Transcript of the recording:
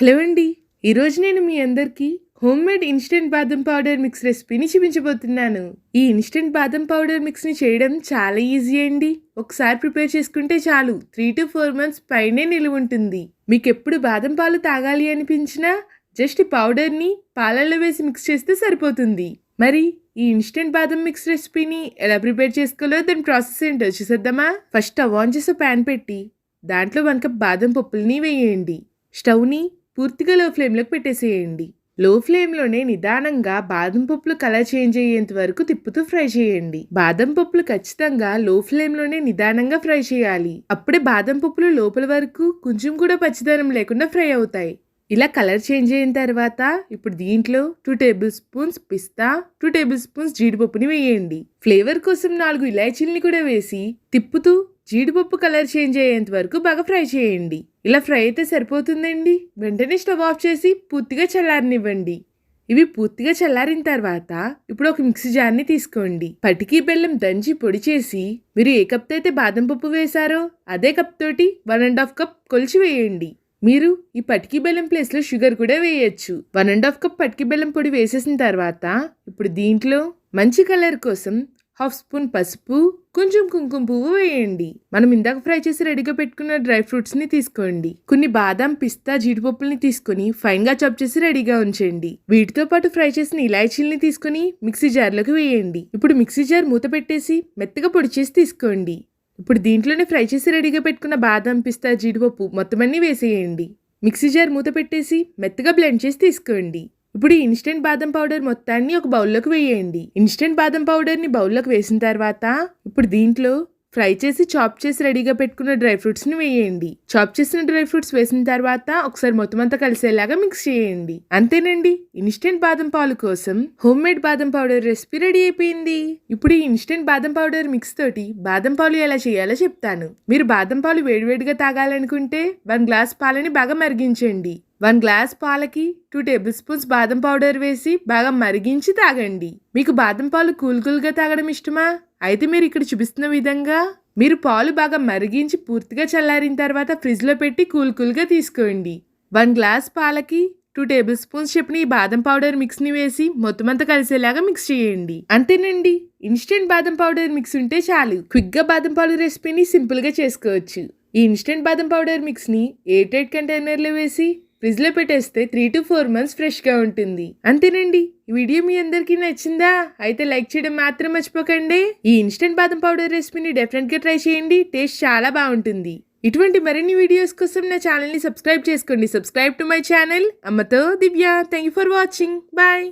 Hello అండి. ఈరోజు నేను మీ అందరికీ హోమ్మేడ్ ఇన్స్టెంట్ బాదం పౌడర్ మిక్స్ రెసిపీని చూపించబోతున్నాను. ఈ ఇన్స్టెంట్ బాదం పౌడర్ మిక్స్ని చేయడం చాలా ఈజీ అండి. ఒకసారి ప్రిపేర్ చేసుకుంటే చాలు. త్రీ టు ఫోర్ మంత్స్ పైనే నిలువ ఉంటుంది. మీకు ఎప్పుడు బాదం పాలు తాగాలి అనిపించినా జస్ట్ పౌడర్ని పాలల్లో వేసి మిక్స్ చేస్తే సరిపోతుంది. మరి ఈ ఇన్స్టెంట్ బాదం మిక్స్ రెసిపీని ఎలా ప్రిపేర్ చేసుకోవాలో దాని ప్రాసెస్ ఏంటో చూసేద్దామా? ఫస్ట్ స్టవ్ ఆన్ చేసి ప్యాన్ పెట్టి దాంట్లో వన్ కప్ బాదం పప్పుల్ని వేయండి. స్టవ్ని పూర్తిగా లో ఫ్లేమ్లోకి పెట్టేసేయండి. లో ఫ్లేమ్లోనే నిదానంగా బాదం పప్పులు కలర్ చేంజ్ అయ్యేంత వరకు తిప్పుతూ ఫ్రై చేయండి. బాదం పప్పులు ఖచ్చితంగా లో ఫ్లేమ్లోనే నిదానంగా ఫ్రై చేయాలి. అప్పుడే బాదం పప్పులు లోపల వరకు కొంచెం కూడా పచ్చిదనం లేకుండా ఫ్రై అవుతాయి. ఇలా కలర్ చేంజ్ అయిన తర్వాత ఇప్పుడు దీంట్లో టూ టేబుల్ స్పూన్స్ పిస్తా టూ టేబుల్ స్పూన్స్ జీడిపప్పుని వేయండి. ఫ్లేవర్ కోసం నాలుగు ఇలాచీల్ని కూడా వేసి తిప్పుతూ జీడిపప్పు కలర్ చేంజ్ అయ్యేంత వరకు బాగా ఫ్రై చేయండి. ఇలా ఫ్రై అయితే సరిపోతుందండి. వెంటనే స్టవ్ ఆఫ్ చేసి పూర్తిగా చల్లారనివ్వండి. ఇవి పూర్తిగా చల్లారిన తర్వాత ఇప్పుడు ఒక మిక్సీ జార్ని తీసుకోండి. పటికి బెల్లం దంచి పొడి చేసి మీరు ఏ కప్తో అయితే బాదం పప్పు వేశారో అదే కప్ తోటి వన్ అండ్ హాఫ్ కప్ కొలిచి వేయండి. మీరు ఈ పటికి బెల్లం ప్లేస్లో షుగర్ కూడా వేయచ్చు. వన్ అండ్ హాఫ్ కప్ పటికి బెల్లం పొడి వేసేసిన తర్వాత ఇప్పుడు దీంట్లో మంచి కలర్ కోసం హాఫ్ స్పూన్ పసుపు కొంచెం కుంకుమ పువ్వు వేయండి. మనం ఇందాక ఫ్రై చేసి రెడీగా పెట్టుకున్న డ్రై ఫ్రూట్స్ని తీసుకోండి. కొన్ని బాదాం పిస్తా జీడిపప్పుల్ని తీసుకొని ఫైన్గా చప్ చేసి రెడీగా ఉంచండి. వీటితో పాటు ఫ్రై చేసిన ఇలాచీల్ని తీసుకొని మిక్సీ జార్లోకి వేయండి. ఇప్పుడు మిక్సీ జార్ మూత పెట్టేసి మెత్తగా పొడి చేసి తీసుకోండి. ఇప్పుడు దీంట్లోనే ఫ్రై చేసి రెడీగా పెట్టుకున్న బాదం పిస్తా జీడిపప్పు మొత్తం అన్ని వేసేయండి. మిక్సీ జార్ మూత పెట్టేసి మెత్తగా బ్లెండ్ చేసి తీసుకోండి. ఇప్పుడు ఈ ఇన్స్టెంట్ బాదం పౌడర్ మొత్తాన్ని ఒక బౌల్లోకి వేయండి. ఇన్స్టెంట్ బాదం పౌడర్ని బౌల్లోకి వేసిన తర్వాత ఇప్పుడు దీంట్లో ఫ్రై చేసి చాప్ చేసి రెడీగా పెట్టుకున్న డ్రై ఫ్రూట్స్ని వేయండి. చాప్ చేసిన డ్రై ఫ్రూట్స్ వేసిన తర్వాత ఒకసారి మొత్తం అంతా కలిసేలాగా మిక్స్ చేయండి. అంతేనండి ఇన్స్టెంట్ బాదం పాలు కోసం హోమ్ మేడ్ బాదం పౌడర్ రెసిపీ రెడీ అయిపోయింది. ఇప్పుడు ఈ ఇన్స్టెంట్ బాదం పౌడర్ మిక్స్ తోటి బాదం పాలు ఎలా చేయాలో చెప్తాను. మీరు బాదం పాలు వేడివేడిగా తాగాలనుకుంటే వన్ గ్లాస్ పాలని బాగా మరిగించండి. వన్ గ్లాస్ పాలకి టూ టేబుల్ స్పూన్స్ బాదం పౌడర్ వేసి బాగా మరిగించి తాగండి. మీకు బాదం పాలు కూల్ కూల్గా తాగడం ఇష్టమా? అయితే మీరు ఇక్కడ చూపిస్తున్న విధంగా మీరు పాలు బాగా మరిగించి పూర్తిగా చల్లారిన తర్వాత ఫ్రిడ్జ్లో పెట్టి కూల్ కూల్గా తీసుకోండి. వన్ గ్లాస్ పాలకి టూ టేబుల్ స్పూన్స్ చెప్పిన ఈ బాదం పౌడర్ మిక్స్ని వేసి మొత్తం అంతా కలిసేలాగా మిక్స్ చేయండి. అంతేనండి ఇన్స్టెంట్ బాదం పౌడర్ మిక్స్ ఉంటే చాలు. క్విక్గా బాదం పాలు రెసిపీని సింపుల్గా చేసుకోవచ్చు. ఈ ఇన్స్టెంట్ బాదం పౌడర్ మిక్స్ని ఎయిర్ టైట్ కంటైనర్లో వేసి ఫ్రిడ్జ్లో పెట్టేస్తే త్రీ టు ఫోర్ మంత్స్ ఫ్రెష్గా ఉంటుంది. అంతేనండి. ఈ వీడియో మీ అందరికీ నచ్చిందా? అయితే లైక్ చేయడం మాత్రం మర్చిపోకండి. ఈ ఇన్స్టెంట్ బాదం పౌడర్ రెసిపీని డెఫినెట్గా ట్రై చేయండి. టేస్ట్ చాలా బాగుంటుంది. ఇటువంటి మరిన్ని వీడియోస్ కోసం నా ఛానల్ని సబ్స్క్రైబ్ చేసుకోండి. సబ్స్క్రైబ్ టు మై ఛానల్ అమ్మతో Divya. Thank you for watching bye